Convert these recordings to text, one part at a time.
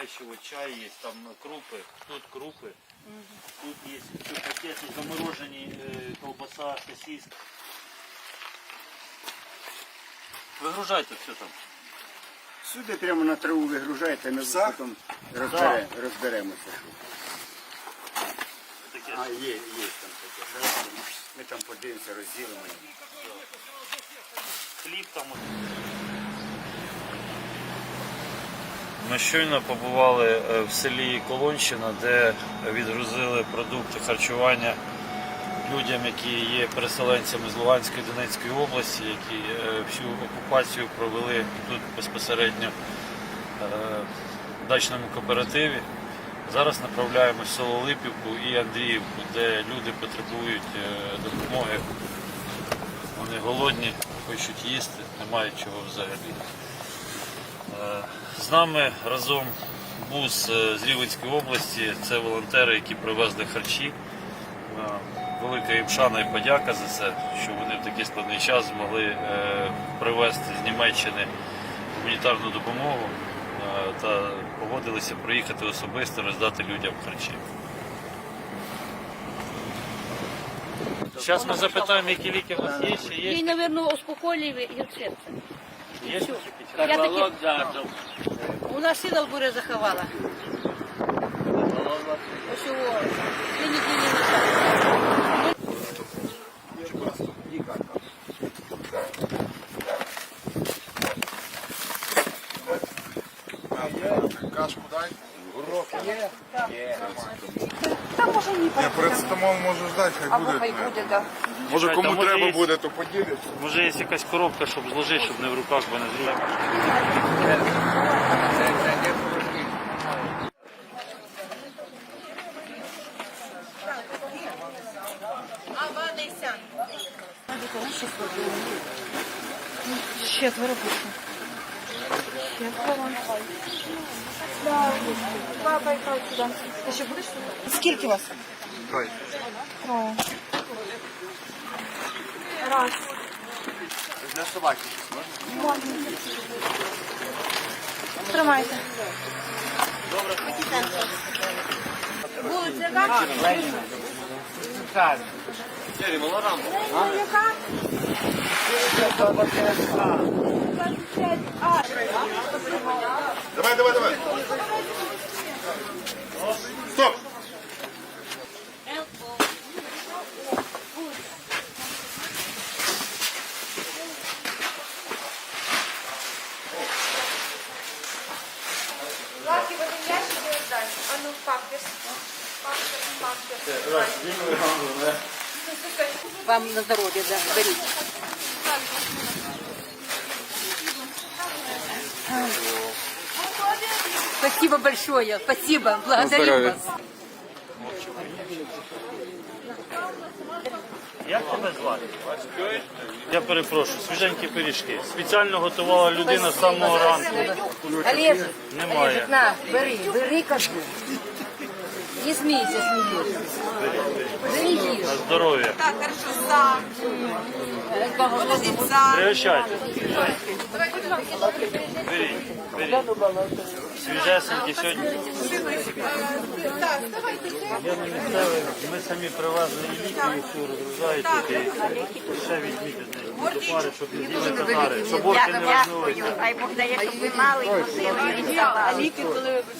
печиво, чай є, там крупи, тут крупи, тут є все пакети, заморожені е, колбаса, сосиска. Вигружайте все там. Сюди прямо на траву вигружаєте, ми потім розбере, розберемося. Таке. А, є, є там таке. Ми там подивимося, розділимо. Хліб там. Ми щойно побували е, в селі Колонщина, де відгрузили продукти харчування людям, які є переселенцями з Луганської Донецької області, які е, всю окупацію провели тут безпосередньо е, в дачному кооперативі. Зараз направляємось в село Липівку і Андріївку, де люди потребують допомоги. Вони голодні, хочуть їсти, не мають чого взагалі. З нами разом бус е, з Рівенської області. Це волонтери, які привезли харчі. Е, Велика їм шана і подяка за це, що вони в такий складний час змогли е, привезти з Німеччини гуманітарну допомогу та погодилися приїхати особисто роздати людям харчі. Зараз ми запитаємо, які ліки у вас є, ще є. Їй, мабуть, успокоїли і серце. Є? Я таки... У нас сина в буря заховала. Ось його дві неділі назад. Кашку дай. Там може ні, Я парацетамол можу ждати, хай або буде. хай буде, да. Може кому може треба є- буде, то поділиться. Може є якась коробка, щоб зложити, щоб не в руках, бо не зручно. Четверо пишу. Ти ще будеш? Скільки вас? Троє. Троє. Раз. Для собаки. Можна. Тримайте. Добре. Вулиця яка? Ну, яка? А, Давай, давай, давай. Стоп! Лаки в один ящик і віддай. А ну, памперс. Памперс, памперс. Вам на здоров'я, да, беріть. Спасибо большое, спасибо, благодарю вас. Як тебе звати? Я перепрошую, свіженькі пиріжки. Спеціально готувала людина з самого ранку. Олег, Немає. Олежик, на, бери, бери кажу. Не. Бери їж. На здоров'я. Так, хорошо, за. Молодець, за. Пригощайте. Беріть, беріть. Свіжесенькі сьогодні. Я не ми самі привезли ліки, і все розгружають і ще візьміть до пари, щоб не з'їли татари, щоб орки не вернулися. Хай Бог дає, щоб ви мали і ходили, і.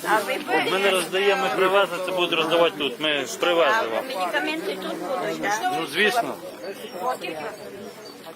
А ви Ми не роздаємо, ми привезли, це будуть роздавати тут. Ми привезли вам. медикаменти тут будуть, так? Ну, звісно.